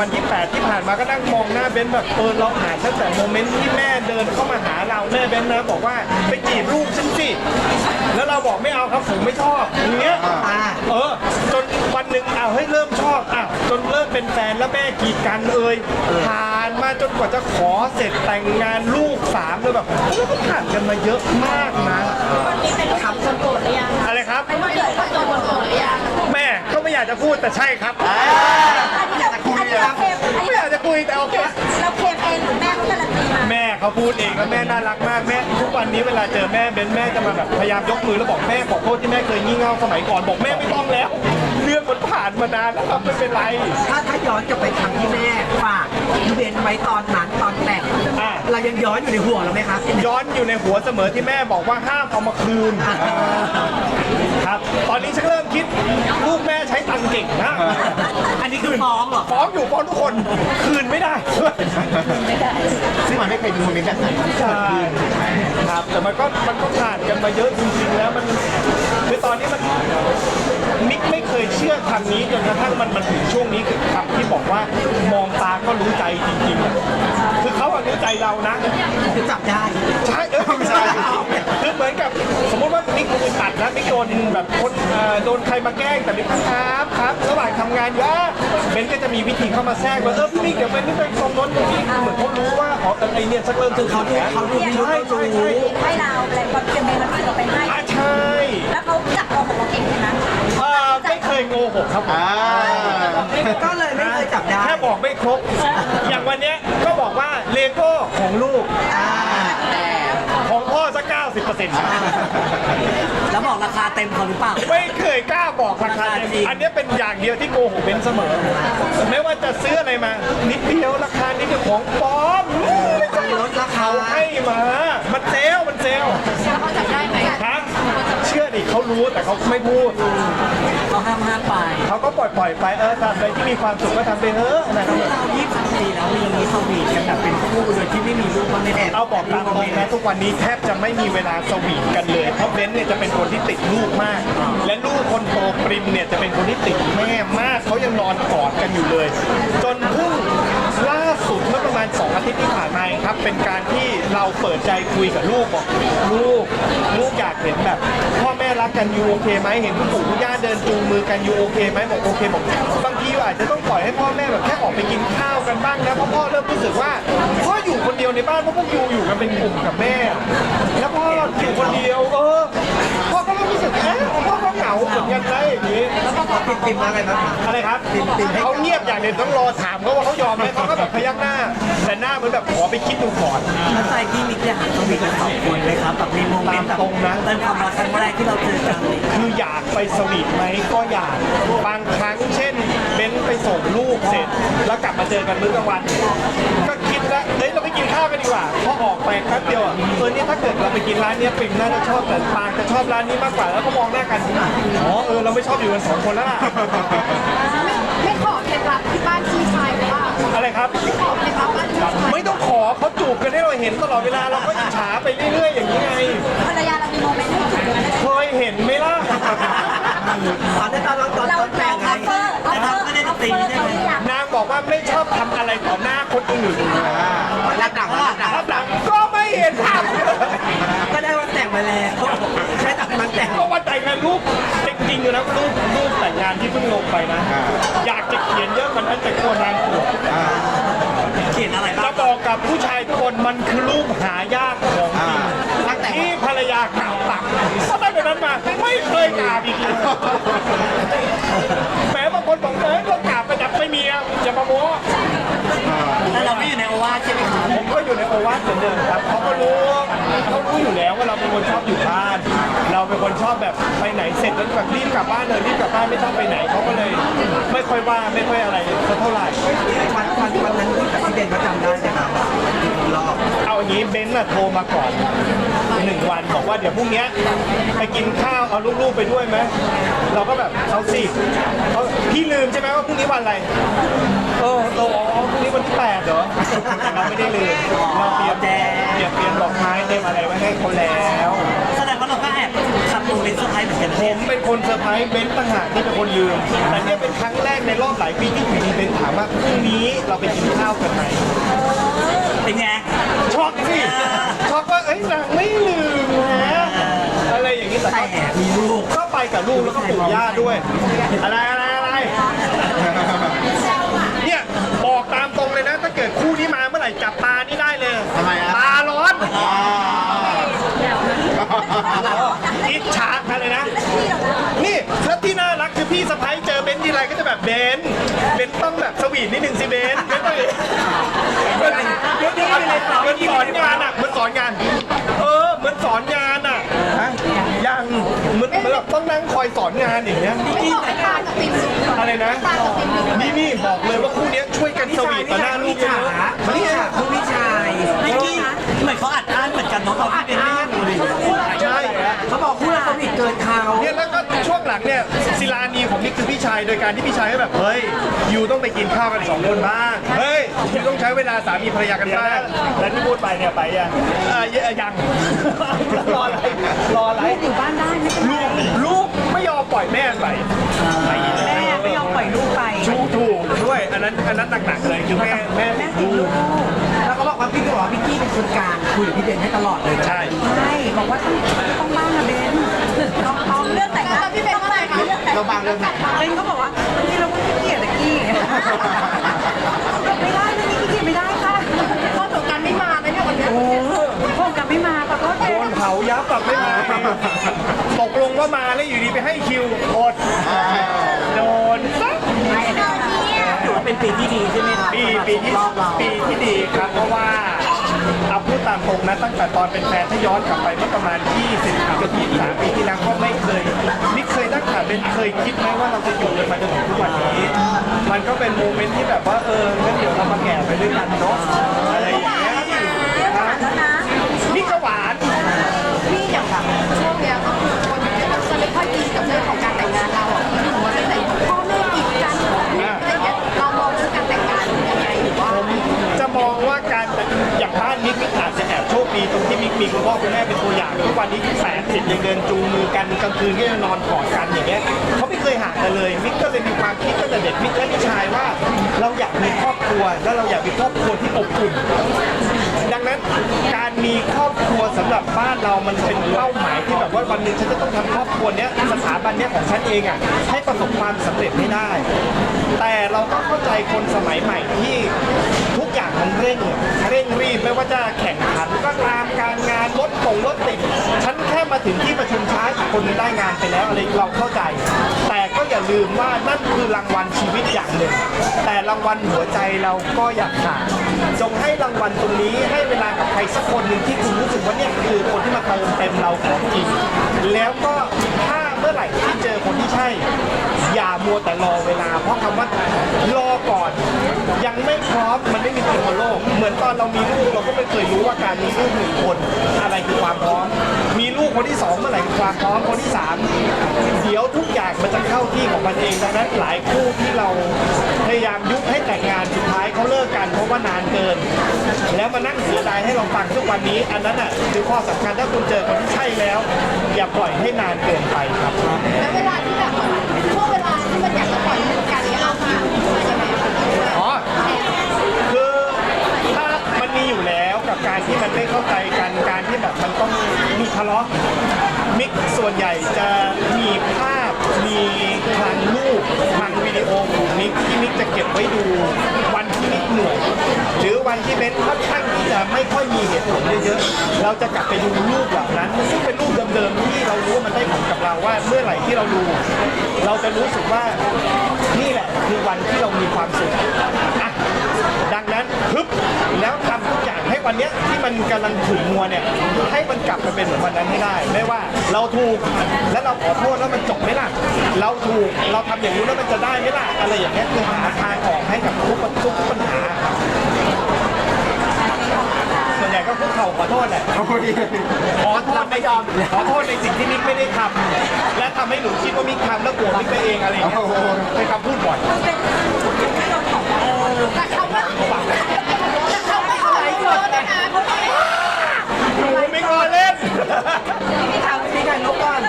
วันที่8ที่ผ่านมาก็นั่งมองหน้าเบนซ์แบบเออเราอ่านตั้งแต่โมเมนต์ที่แม่เดินเข้ามาหาเราแม่เบนซ์นะบอกว่าไปจีบลูกฉันสิแล้วเราบอกไม่เอาครับผมไม่ชอบอย่างเงี้ยอ่าเออจนวันหนึ่งอ้าวเฮ้ยเริ่มชอบอ้าวจนเริ่มเป็นแฟนแล้วแม่กีดกันเอ่ยผ่านมาจนกว่าจะขอเสร็จแต่งงานลูกสามเลยแบบแล้วก็ผ่านกันมาเยอะมากนะวันนี้เป็นขับคนโกรธหรือยังอะไรครับเป็นวันเกิดคนโกรธคนโกรธหรือยังแม่ก็ไม่อยากจะพูดแต่ใช่ครับ อันนี้เราอันนี้เราเคลมอันไม่นี้อยากจะคุยแต่โอเค เราเคลมเองหรือแม่เขาการันตีมาแม่เขาพูดเองแล้วแม่น่ารักมากแม่ทุกวันนี้เวลาเจอแม่เบนแม่จะมาแบบพยายามยกมือแล้วบอกแม่ขอโทษที่แม่เคยงี่เง่าสมัยก่อนบอกแม่ไม่ต้องแล้ว เรื่องมันผ่านมานานแล้วครับไม่เป็นไรถ้าถ้าย้อนกลับไปครั้งที่แม่ฝากพี่เบนไว้ตอนนั้นตอนแต่งอ่าเรายังย้อนอยู่ในหัวเราไหมครับย้อนอยู่ในหัวเสมอที่แม่บอกว่าห้ามเอามาคืน ครับ ตอนนี้ฉันเริ่มคิดลูกแม่ใช้ตังค์เก่งนะอันนี้คือฟ้องเหรอฟ้องอยู่ฟ้องทุกคนคืนไม่ได้ ซึ่งมันไม่เคยมีโมเมนต์แบบนั้นใช่ครับแต่มันก็มันก็ผ่านกันมาเยอะจริงๆแล้วมันคือตอนนี้มันมิกไม่เคยเชื่อคำนี้จนกระทั่งมันมันถึงช่วงนี้คือคำที่บอกว่ามองตาก็รู้ใจจริงๆอะคือเขาอะรู้ใจเรานะคือจับได้ ใช่เออไม่ใช่คือเหมือนกับส มมติว่ามิกอึดอัดนะมิกโดนแบบคนเอ่อโดนใครมาแกล้งแต่มิกครับครับระหว่างทำงานอยู่อะเบนก็จะมีวิธีเข้ามาแทรกว่าเออพี่มิกเดี๋ยวเบนนี่ไปตรงโน้นตรงนี้เหมือนเขารู้ว่าอ๋อไอเนี่ยสักเริ่มคือเขาเขาดูเขาดูใช่ใช่ใช่ให้เราอะไรความเตรียมเองแล้วเราไปให้ อะใช่แล้วเขาจับโกหกเราเก่งใช่ไหมเออไม่เคยโกหกครับผมอ่าก็เลยไม่เคยจับได้ แค่บอกไม่ครบ อย่างวันเนี้ยก็บอกว่าเลโก้ของลูกอ่าของพ่อ สักเก้าสิบเปอร์เซ็นต์แล้วบอกราคาเต็มเขาหรือเปล่า ไม่เคยกล้าบอกราคาราคาจริเต็งมอันเนี้ยเป็นอย่างเดียวที่โกหกเป็นเสมอ ไม่ว่าจะซื้ออะไรมา นิดเดียวราคานิดเดียวของปลอมไม่ใช่ลดราคา เขาให้มา มันเซลลมันเซลลแล้วเขาจับได้ไหมฮะเชื่อดิเขารู้แต่เขาไม่พูดเขา ห้ามห้ามไปเขาก็ปล่อยปล่อยๆไปเออทำอะไรที่มีความสุขก็ทำไปเถอะนะครับ เรายี่สิบปีแล้วมีอย่างนี้สวีทกันแบบเป็นคู่โดยที่ไม่มีลูกบ้างไม่แอบเอาบอกตามตรงนะทุกวันนี้แทบจะไม่มีเวลาสวีทกันเลย เพราะเบนซ์เนี่ยจะเป็นคนที่ติดลูกมาก และลูกคนโตปริมเนี่ยจะเป็นคนที่ติดแม่มากเขายังนอนกอดกันอยู่เลย จนเพิ่งล่าสุดเมื่อประมาณ2อาทิตย์ที่ผ่านมาเองครับ เป็นการที่เราเปิดใจคุยกับลูกบอกลูก ลูกอยากเห็นแบบ พ่อแม่รักกันอยู่โอเคไหมเห็นคุณปู่คุณย่าเดินจูงมือกันอยู่โอเคไหมบอกโอเคบอกบางทีอาจจะต้องปล่อยให้พ่อแม่แบบแค่ออกไปกินข้าวกันบ้างนะเพราะพ่อเริ่มรู้สึกว่าพ่ออยู่คนเดียวในบ้านเพราะพวกยูอยู่กันเป็นกลุ่มกับแม่ แล้วพ่ออยู่คนเดียวเออาเหมือนกันนะอย่างนี้แล้วก็ติดติมอะไรบ้างอะไรครับติ่มๆให้เขาเงียบอย่างเดียวต้องรอถามเขาว่าเขายอมไหมเขาก็แบบพยักหน้า แต่หน้าเหมือนแบบขอไปคิดดูก่อนแล้วใจพี่มิกอยากสวีกันสองคนเลยครับแบบมีโมเมนต์แบบตรงนะเป็นความรักครั้งแรกที่เราเจอกันคืออยากไปสวีทไหมก็อยากบางครั้งเช่นเบนซ์ไปส่งลูกเสร็จ แล้วกลับมาเจอกันมื้อกลางวันก็ คิดแล้วเฮ้ยเราไปกินข้าวกันดีกว่าพอออกไปแป๊บเดียวอะเออเนี่ยถ้าเกิดเราไปกินร้านเนี้ยปิ่มน่าจะชอบแต่ปางจะชอบร้านนี้มากกว่าแล้วก็มองหน้ากันอ๋อเออเราไม่ชอบอยู่กันสองคนแล้วล่ะไม่ขอเคล็ดลับที่บ้านพี่ชายเลยว่าอะไรครับไม่ขอเคล็ดลับบ้านพี่ชายไม่ต้องขอเขาจูบกันให้เราเห็นตลอดเวลาเราก็อิจฉาไปเรื่อยๆอย่างนี้ไงภรรยาเรามีโมเมนต์ที่ถึงนั้นเคยเห็นไหมล่ะตอนนั้นตอนตอนเราตอนแต่งไงเอาเฟอร์เอาแต่เฟอเราร์ไม่ได้เอาเฟตีอร์ใช่เขาไหมหรือยังนางบอกว่าไม่ชอบทำอะไรต่อหน้า คนอื่นรับหลังรับหลังรับหลังก็ไม่เห็นทำก็ได้วันแต่งมาแล้วใช้ตักมันแต่งก็ว่าแต่งงานรูปจริงๆอยู่นะรูปรูปแต่งงานที่เพิ่งลงไปนะ อยากจะเขียนเยอะมันนั้นแต่กลัวนางปวดเขียนอะไรบ้าจะงบอกกับผู้ชายทุกคนมันคือรูปหายากของจริงตั้งแต่ที่ภรรยากราบตักเพราะตั้งแต่นั้นมาไม่เคยกราบอีกเลยแหมบางคนบอกเอ้ยเรากราบไปจับไม่มีอะอย่ามาโม้ แต่เราไม่อยู่ในโอวาทใช่ไหมครับผมก็อยู่ในโอวาทเหมือนเดิมครับเขาก็รู้เขารู้อยู่แล้วว่าเราเป็นคนชอบอยู่บ้าน เราเป็นคนชอบแบบไปไหนเสร็จแล้วแบบรีบกลับบ้านเลยรีบกลับบ้านไม่ต้องไปไหนเขาก็เลย ไม่ค่อยว่าไม่ค่อยอะไรสักเท่าไหร่ วันวันวันนั้นที่กับพี่เบนเขาจำได้ไหมครับรอบเอาอย่างนี้เบนซ์น่ะโทรมาก่อนหนึ่งวันบอกว่าเดี๋ยวพรุ่งเนี้ยไปกินข้าวเอาลูกๆไปด้วยไหมเราก็แบบเอาสิเขาพี่ลืมใช่ไหมว่าพรุ่งนี้วันอะไร เออเอออ๋อพรุ่งนี้วันที่แปดเหรอเราไม่ได้ลืมเราเตรียมแจเตรียมเตรียมดอกไม้เตรียมอะไรไว้ให้เขาแล้ว แสดงว่าเราก็ แอบทำโมเมนต์เซอร์ไพรส์เหมือนกันผแน่มเป็นคนเซอร์ไพรส์เบนซ์ต่างหากที่เป็นคนลืมแต่เนี่ยเป็นครั้งแรกในรอบหลายปีที่อยู่ดีเบนซ์ถามว่าพรุ่งนี้เราไปกินข้าวกันไหมเป็นไง ช็อกสิช็อกว่าเอ้ยนางไม่ลืมนะอะไรอย่างนี้แต่ก็แต่มีลูก ก็ไปกับลูกแล้วก็ปู่ย่าด้วย อะไรอะไรอะไรเนี่ยบอกตามตรงเลยนะถ้าเกิดคู่นี้มาเมื่อไหร่จับตานี่ได้เลย ทำไมอะ ตาร้อน อิจฉาอะไรนะ นี่แล้วที่น่ารักคือพี่สะพ้ยเจอเบนซ์ทีไรก็จะแบบ เบนซ์เบนซ์ต้องแบบสวีทนิดนึงสิเบนซ์เบนซ์ต้องเหมือนเหมือนสอนเหมือนสอนงานอะเหมือนสอนงาน เออเหมือนสอนงานอะฮะยังเหมือนเหมือนแบบต้องนั่งคอยสอนงานอย่างเงี้ย ไม่บอกให้ตากับปิมดูอะไรนะ ตากับปิมดูนี่นี่บอกเลยว่าคู่เนี้ยช่วยกันสวีทต่อหน้าลูกเยฉาอะไม่ฉาคุณวิชัยนิกกี้เหมือนเขาอัดอั้นเหมือนกันเนาะตอนที่เป็นไม่ดูเลยใช่เขาบอกคู่เราสนิทเกินเขา เนี่ยแล้วก็ นีผมนี่คือพี่ชายโดยการที่พี่ชายก็แบบเฮ้ยยูต้องไปกินข้าวกันสองคนบ้างเฮ้ยยูต้องใช้เวลาสามีภรรยากันบ้างแล้วที่พูดไปเนี่ยไปยังเออยังรออะไรรออะไรอยู่บ้านได้ไม่เป็นไรลูกลูกไม่ยอมปล่อยแม่ไปไปอีกแล้วแม่ไม่ยอมปล่อยลูกไปชูถูกด้วยอันนั้นอันนั้นหนักๆเลยคือแม่แม่ติดลูกแล้วก็บอกว่าพี่ก็บอกว่าพี่กี้เป็นคนกลางคุยกับพี่เบนให้ตลอดเลยนะใช่ใช่บอกว่าต้องต้องบ้านนะเบนต้องต้อง เราบางเรื่องไหนเบนเขาบอกว่าบางทีเราก็ขี้เกียจอะกี้ไม่ได้เรื่องนี้ขี้เกียจไม่ได้ค่ะพ่อสงการไม่มาเลยเนี่ยวันเนี้ยพ่อสงการไม่มาขอโทษแทโดนนเผายับแบบไม่มาตกลงว่ามาแล้วอยู่ดีไปให้คิวอดโดนซะถือว่าเป็นปีที่ดีใช่ไหมครับปีปีที่ปีที่ดีครับเพราะว่าเอา พูดตามตรงนะตั้งแต่ตอนเป็นแฟนถ้าย้อนกลับไปเมื่อประมาณ 20กับ23ปีที่แล้วก็ไม่เคยนี่เคยตั้งแต่เป็นเคยคิดไหมว่าเราจะอยู่กันมาจนถึงทุกวันนี้ มันก็เป็นโมเมนต์ที่แบบว่าเอองั้นเดี๋ยวเรามาแก่ไปด้วยกันเนาะอะไรอย่างเงี้ยนี่ก็หวาน วอย่างทุกวันนี้แปดสิบยังเดินจูงมือกันกลางคืนก็ยังนอนกอดกันอย่างเงี้ยเขาไม่เคยห่างกันเลยมิกก็เลยมีความคิดตั้งแต่เด็กมิกและพี่ชายว่า เราอยากมีครอบครัว และเราอยากมีครอบครัวที่อบอุ่นดังนั้นการมีครอบครัวสำหรับบ้านเรามันเป็นเป้าหมายที่แบบว่าวันหนึ่งฉันจะต้องทำครอบครัวเนี้ยสถาบันเนี้ยของฉันเองอะให้ประสบความสำเร็จไม่ได้ แต่เราก็เข้าใจคนสมัยใหม่ที่ทุกอย่างมันเร่งเร่งรีบไม่ว่าจะแข่งขันก็ตามการงานรถตงรถติด มาถึงที่ประชุมช้าอีกคนนึงได้งานไปแล้วอะไรเราเข้าใจ แต่ก็อย่าลืมว่านั่นคือรางวัลชีวิตอย่างหนึ่ง แต่รางวัลหัวใจเราก็อยากขาดจงให้รางวัลตรงนี้ให้เวลากับใครสักคนหนึ่งที่คุณรู้สึกว่าเนี่ยคือคนที่มาเติมเต็มเราของจริงแล้วก็ถ้าเมื่อไหร่ที่เจอคนที่ใช่ อย่ามัวแต่รอเวลา เพราะคำว่ารอก่อน ยังไม่พร้อมมันไม่มีคนบนโลก เหมือนตอนเรามีลูกเราก็ไม่เคยรู้ว่าการมีลูกหนึ่งคนอะไรคือความพร้อม มีลูกคนที่สองเมื่อไหร่คือความพร้อมคนที่สามเดี๋ยวทุกอย่างมันจะเข้าที่ของมันเองดังนั้นหลายคู่ที่เราพยายามยุให้แต่งงาน เขาเลิกกันเพราะว่านานเกิน แล้วมานั่งเสียดายให้เราฟังทุกวันนี้ อันนั้นอะคือข้อสำคัญถ้าคุณเจอคนที่ใช่แล้ว อย่าปล่อยให้นานเกินไปครับ แล้วเวลาที่แบบช่วงเวลาที่มันอยากจะปล่อยมือกันเนี่ยเรามีช่วยยังไงคะอ๋อ คือถ้ามันมีอยู่แล้วกับการที่มันไม่เข้าใจกันการที่แบบมันต้องมีทะเลาะมิกส่วนใหญ่จะมีภาพมีคลังรูปคลังวิดีโอของมิกที่มิกจะเก็บไว้ดูวันที่มิกเหนื่อยหรือ วันที่เบนค่อนข้างที่จะไม่ค่อยมีเหตุผลเยอะๆเราจะกลับไปดูรูปเหล่านั้น ซึ่งเป็นรูปเดิมๆที่เรารู้ว่ามันได้ผลกับเราว่าเมื่อไหร่ที่เราดู เราจะรู้สึกว่านี่แหละคือวันที่เรามีความสุขอะดังนั้นฮึบแล้วทำทุกอย่างให้วันเนี้ยที่มันกำลังถึงมัวเนี่ยให้มันกลับมาเป็นเหมือนวันนั้นให้ได้ ไม่ว่าเราถูกแล้วเราขอโทษแล้วมันจบไหมล่ะ เราถูกเราทำอย่างนี้นแล้วมันจะได้ไหมล่ะอะไรอย่างเงี้ยคือหาทางออกให้กับทุกทุกปัญหาครับ ก็คุกเข่าขอโทษแหละขอโทษไม่ยอมขอโทษในสิ่งที่มิกไม่ได้ทำและทำให้หนูคิดว่ามิกทำแล้วกลัวมิกไปเองอะไรเงี้ยเป็นคำพูดบ่อยแต่เขาไม่แต่เขาไม่ไหลหมดนะเขาไม่หนูมิกรอเล่นพี่ทำพี่ทำนกก่อน